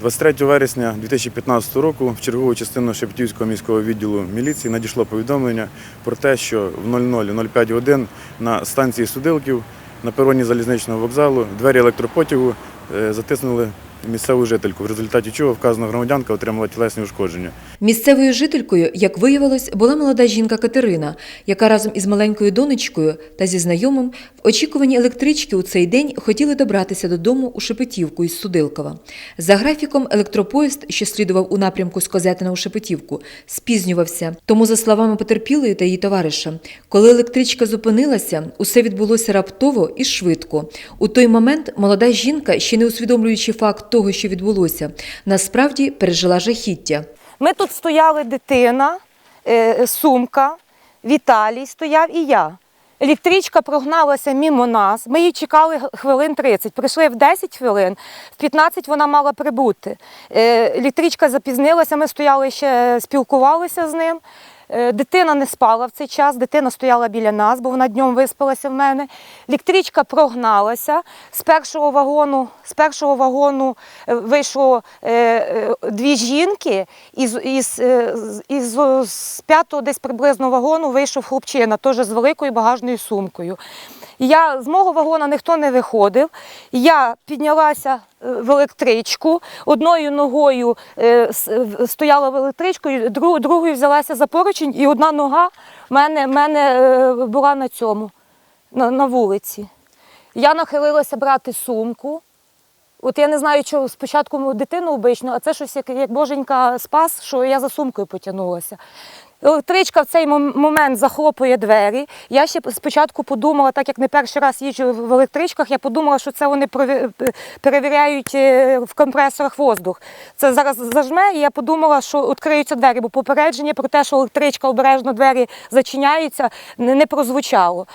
23 вересня 2015 року в чергову частину Шептівського міського відділу міліції надійшло повідомлення про те, що в 00.05 годин на станції Судилків на пероні залізничного вокзалу двері електропотягу е, затиснули місцеву жительку, в результаті чого вказана громадянка отримала тілесні ушкодження. Місцевою жителькою, як виявилось, була молода жінка Катерина, яка разом із маленькою донечкою та зі знайомим в очікуванні електрички у цей день хотіли добратися додому у Шепетівку із Судилкова. За графіком, електропоїзд, що слідував у напрямку з Козетина у Шепетівку, спізнювався. Тому, за словами потерпілої та її товариша, коли електричка зупинилася, усе відбулося раптово і швидко. У той момент молода жінка, ще не усвідомлюючи факт того, що відбулося, насправді пережила жахіття. Ми тут стояли дитина, е, сумка, Віталій стояв і я. Електричка прогналася мимо нас. Ми її чекали хвилин 30. Прийшли в 10 хвилин, в 15 вона мала прибути. Е, Електричка запізнилася, ми стояли ще спілкувалися з ним. Е, Дитина не спала в цей час, дитина стояла біля нас, бо вона днем виспалася в мене. Електричка прогналася. З першого вагону, з першого вагону е, вийшло е, дві жінки, і із, із, з п'ятого десь приблизно вагону вийшов хлопчина, теж з великою багажною сумкою. Я з мого вагона ніхто не виходив. Я піднялася е, в електричку, одною ногою е, стояла в електричку, другою взялася за поручень, і одна нога в мене, мене е, була на цьому, на, на вулиці. Я нахилилася брати сумку. От я не знаю, що спочатку дитину обично, а це щось як, як боженька спас, що я за сумкою потягнулася. Електричка в цей момент захлопує двері. Я ще спочатку подумала, так як не перший раз їжджу в електричках, я подумала, що це вони прові- перевіряють е, в компресорах воздух. Це зараз зажме, і я подумала, що відкриються двері, бо попередження про те, що електричка обережно двері зачиняються, не прозвучало.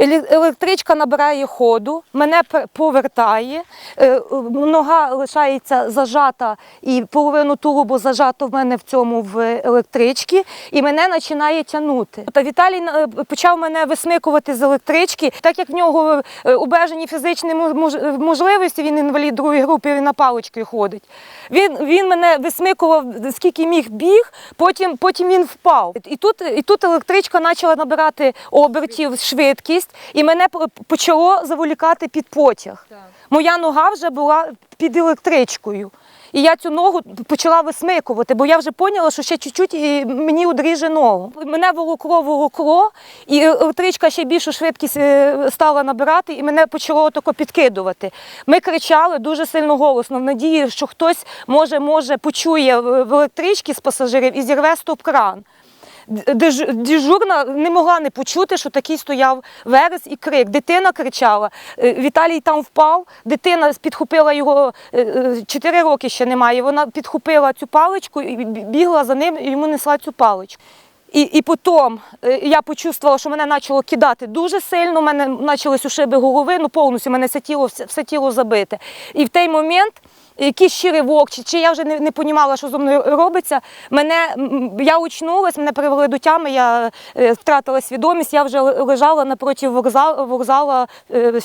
Еле- Електричка набирає ходу, мене повертає, е, нога лишається зажата і половину тулубу зажато в мене в цьому в електричці, і мене починає тягнути. Та Віталій е, почав мене висмикувати з електрички, так як в нього е, обмежені фізичні мож- мож- можливості, він інвалід другої групи, він на палички ходить. Він, він мене висмикував, скільки міг біг, потім, потім він впав. І тут, і тут електричка почала набирати обертів, швидкість, і мене почало заволікати під потяг. Моя нога вже була під електричкою. І я цю ногу почала висмикувати, бо я вже поняла, що ще чуть-чуть і мені одріже ногу. Мене волокло, волокло, і електричка ще більшу швидкість е, стала набирати, і мене почало тако підкидувати. Ми кричали дуже сильно голосно, в надії, що хтось може, може почує в електричці з пасажирів і зірве стоп-кран. Деж- Дежурна не могла не почути, що такий стояв верес і крик. Дитина кричала. Е, Віталій там впав, дитина підхопила його, 4 роки ще немає. Вона підхопила цю паличку і бігла за ним, і йому несла цю паличку. І, і потім е, я почувствувала, що мене почало кидати дуже сильно, у мене почались ушиби голови, ну повністю мене все тіло, все тіло забите. І в той момент якийсь ще ривок, чи, чи я вже не, не понімала, що зі мною робиться. Мене, я очнулась, мене привели до тями, я е, втратила свідомість, я вже лежала напроти вокзалу, вокзала е,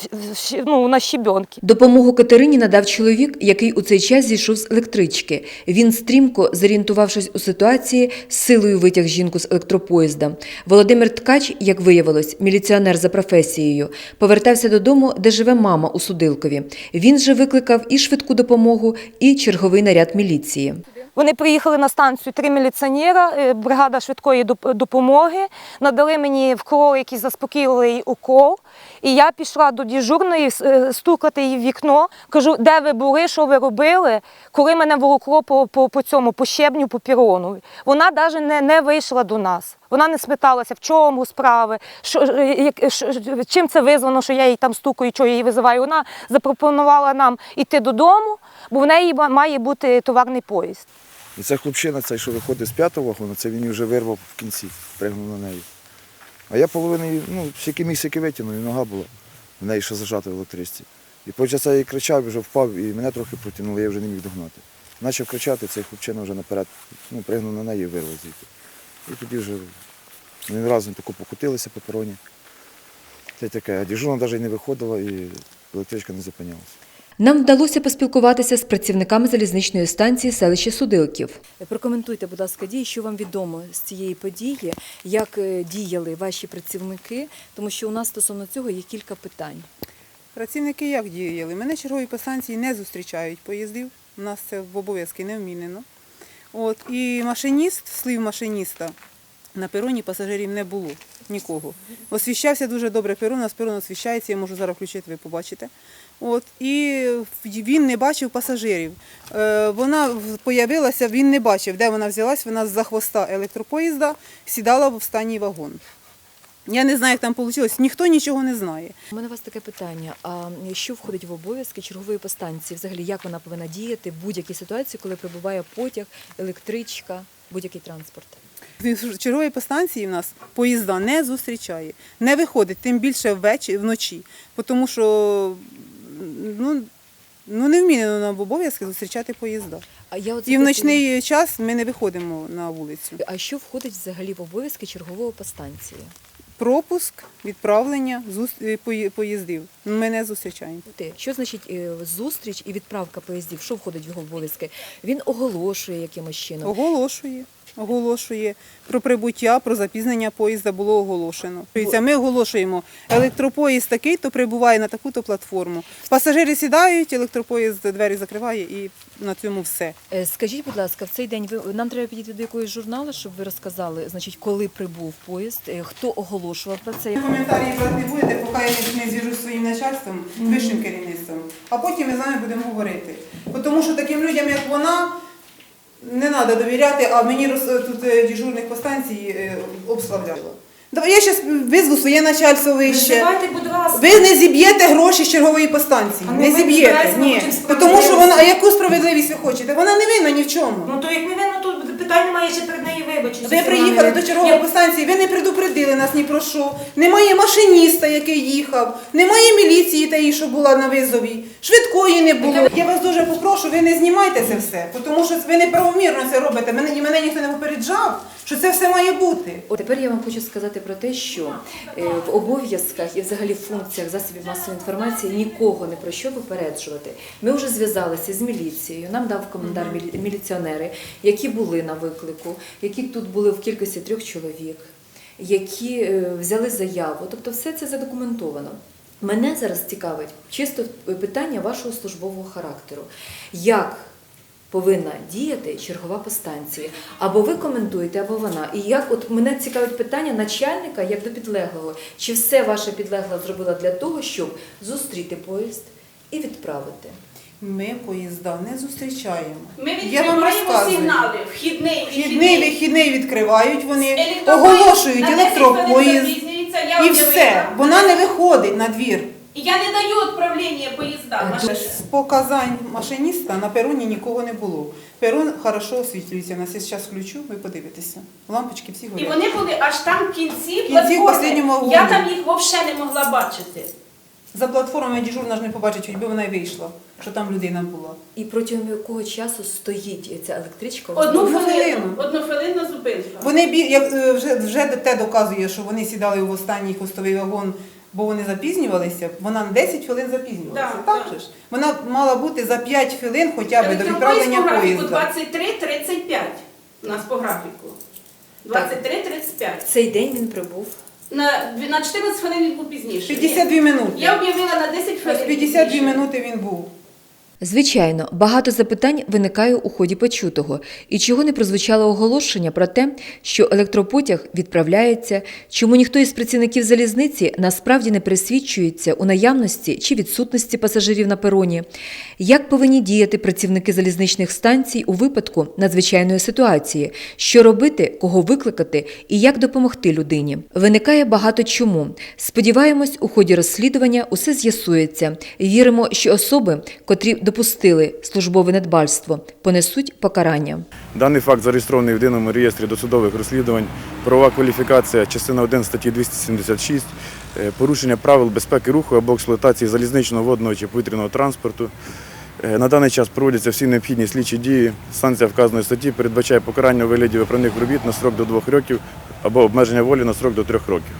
ну, на щебенки. Допомогу Катерині надав чоловік, який у цей час зійшов з електрички. Він стрімко, зорієнтувавшись у ситуації, з силою витяг жінку з електропоїзда. Володимир Ткач, як виявилось, міліціонер за професією, повертався додому, де живе мама у Судилкові. Він же викликав і швидку допомогу, і черговий наряд міліції. Вони приїхали на станцію три міліціонера, е, бригада швидкої допомоги, надали мені вкол якийсь заспокійливий укол. І я пішла до дежурної е, стукати їй в вікно. Кажу, де ви були, що ви робили, коли мене волокло по, по, по цьому, по щебню, по пірону. Вона навіть не, не вийшла до нас. Вона не спиталася, в чому справи, що, е, як- що- чим це визвано, що я їй там стукаю, що я її визиваю. Вона запропонувала нам іти додому, бо в неї має бути товарний поїзд. І це хлопчина, цей, що виходить з п'ятого вагону, це він її вже вирвав в кінці, пригнув на неї. А я половину, ну, всякі місяки витягнув, і нога була, в неї ще зажата в електричці. І потім я кричав, вже впав, і мене трохи протягнуло, я вже не міг догнати. Почав кричати, цей хлопчина вже наперед ну, пригнув на неї і вирвав звідти. І тоді вже ми разом тако покотилися по пероні. Це таке, а дежурна навіть не виходила і електричка не зупинялася. Нам вдалося поспілкуватися з працівниками залізничної станції селища Судилків. Прокоментуйте, будь ласка, дії, що вам відомо з цієї події, як е, діяли ваші працівники, тому що у нас стосовно цього є кілька питань. Працівники як діяли? Мене чергові по станції не зустрічають поїздів. У нас це в обов'язки не вмінено. От, і машиніст, слів машиніста, на пероні пасажирів не було нікого. Освіщався дуже добре перон, у нас перон освіщається, я можу зараз включити, ви побачите. От, і він не бачив пасажирів. Е, вона з'явилася, він не бачив, де вона взялась, вона з-за хвоста електропоїзда сідала в останній вагон. Я не знаю, як там вийшло, ніхто нічого не знає. У мене у вас таке питання: а що входить в обов'язки чергової постанції? Взагалі, як вона повинна діяти в будь-якій ситуації, коли прибуває потяг, електричка, будь-який транспорт? В черговій по станції в нас поїзда не зустрічає, не виходить, тим більше ввечері, вночі, тому що ну, ну, не вмінено нам обов'язки зустрічати поїзда. А я от І в ночний час ми не виходимо на вулицю. А що входить взагалі в обов'язки чергового по станції? Пропуск, відправлення е, поїздів. Ми не зустрічаємо. Що значить е, зустріч і відправка поїздів? Що входить в його обов'язки? Він оголошує якимось чином. Оголошує. Оголошує про прибуття, про запізнення поїзда було оголошено. Ми оголошуємо, електропоїзд такий, то прибуває на таку-то платформу. Пасажири сідають, електропоїзд двері закриває і на цьому все. Е, Скажіть, будь ласка, в цей день ви нам треба підійти до якоїсь журналу, щоб ви розказали, значить, коли прибув поїзд, е, хто оголошував про це. Коментарі брати не будете, поки я не зв'яжусь зі своїм начальством, вищим керівництвом. А потім ми з вами будемо говорити. Тому що таким людям, як вона, не треба довіряти, а мені роз- тут е, дежурних по станції е, обславляло. Давай я зараз визву своє начальство вище. Будь ласка. Ви не зіб'єте гроші з чергової по станції. Не зіб'єте. Ні. Тому що вона, а яку справедливість ви хочете? Вона не винна ні в чому. Ну то як не винна, тут питання має ще перед нею вибачитися. Ви приїхали до чергової станції, ви не предупредили нас ні про що. Немає машиніста, який їхав, немає міліції тієї, що була на визові, швидкої не було. Я вас дуже попрошу, ви не знімайте це все, тому що ви неправомірно це робите. Мене, і мене ніхто не попереджав, що це все має бути. От тепер я вам хочу сказати про те, що е, в обов'язках і взагалі в функціях засобів масової інформації нікого не про що попереджувати. Ми вже зв'язалися з міліцією. Нам дав коментар міліціонери, які були на виклику, які тут були в кількості трьох чоловік, які е, взяли заяву. Тобто, все це задокументовано. Мене зараз цікавить чисто питання вашого службового характеру. Як повинна діяти чергова по станції. Або ви коментуєте, або вона. І як от мене цікавить питання начальника як до підлеглого, чи все ваша підлегла зробила для того, щоб зустріти поїзд і відправити? Ми поїзда не зустрічаємо. Ми Я вам відкриваємо сигнали. Вхідний, Вхідний, вихідний відкривають вони, оголошують на 10 хвилин електропоїзд я і все. Вона не виходить на двір. Я не даю відправлення поїзда. машини. З показань машиніста на пероні нікого не було. Перон хорошо освітлюється. У нас я зараз включу, ви подивитеся. Лампочки всі І вони були аж там в кінці в платформи. Я там їх взагалі не могла бачити. За платформою дежурна ж не побачить, хоч би вона й вийшла, що там людина була. І протягом якого часу стоїть ця електричка? Одну Одну хвилину. хвилину. Одну хвилину зупинка. Вони бі... як, е, вже, вже те доказує, що вони сідали в останній хвостовий вагон, бо вони запізнювалися. Вона на 10 хвилин запізнювалася. Да, так да. же ж? Вона мала бути за 5 хвилин хоча б до Електропоїзд відправлення по графіку поїзда. 23.35 у нас по графіку. 23.35. В цей день він прибув. На, на 14 хвилин він був пізніше. 52 минути. Я об'явила на 10 Ось хвилин. 52 пізніше. минути він був. Звичайно, багато запитань виникає у ході почутого, і чого не прозвучало оголошення про те, що електропотяг відправляється, чому ніхто із працівників залізниці насправді не присвідчується у наявності чи відсутності пасажирів на пероні, як повинні діяти працівники залізничних станцій у випадку надзвичайної ситуації, що робити, кого викликати і як допомогти людині. Виникає багато чому. Сподіваємось, у ході розслідування усе з'ясується. Віримо, що особи, котрі допустили службове недбальство, понесуть покарання. Даний факт зареєстрований в єдиному реєстрі досудових розслідувань. Правова кваліфікація, частина 1 статті 276, е, порушення правил безпеки руху або експлуатації залізничного водного чи повітряного транспорту. Е, На даний час проводяться всі необхідні слідчі дії. Санкція вказаної статті передбачає покарання у вигляді виправних робіт на срок до двох років або обмеження волі на срок до трьох років.